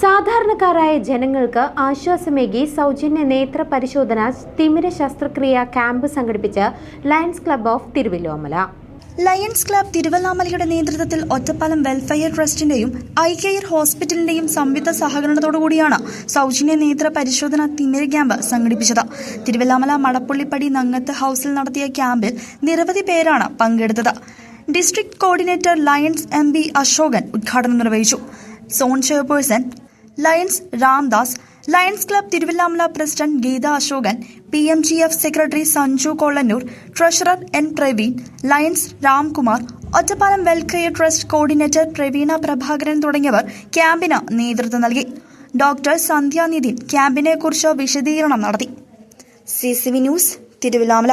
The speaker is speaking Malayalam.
സാധാരണക്കാരായ ജനങ്ങൾക്ക് ആശ്വാസമേകി സൗജന്യ നേത്ര പരിശോധന തിമിര ശസ്ത്രക്രിയ ക്യാമ്പ് സംഘടിപ്പിച്ച് Lions club of Thiruvilwamala. Lions club തിരുവല്ലാമലയുടെ നേതൃത്വത്തിൽ ഒറ്റപ്പാലം വെൽഫെയർ ട്രസ്റ്റിന്റെയും ഐ കെയർ ഹോസ്പിറ്റലിന്റെയും സംയുക്ത സഹകരണത്തോടുകൂടിയാണ് സൗജന്യ നേത്ര പരിശോധന തിമിര ക്യാമ്പ് സംഘടിപ്പിച്ചത്. തിരുവല്ലാമല മടപ്പുള്ളിപ്പടി നങ്ങത്ത് ഹൌസിൽ നടത്തിയ ക്യാമ്പിൽ നിരവധി പേരാണ് പങ്കെടുത്തത്. District coordinator Lions M B Ashokan ഉദ്ഘാടനം നിർവഹിച്ചു. Zone chairperson Lions Ramdas Lions club Thiruvilwamala president Geetha Ashokan P M G F secretary Sanju Kollannur treasurer N Praveen Lions Ramkumar Ottapalam welfare trust coordinator Praveena Prabhakaran തുടങ്ങിയവർ ക്യാമ്പിന് നേതൃത്വം നൽകി. ഡോക്ടർ സന്ധ്യ നിതിൻ ക്യാമ്പിനെക്കുറിച്ച് വിശദീകരണം നടത്തി. C C V news Thiruvilwamala.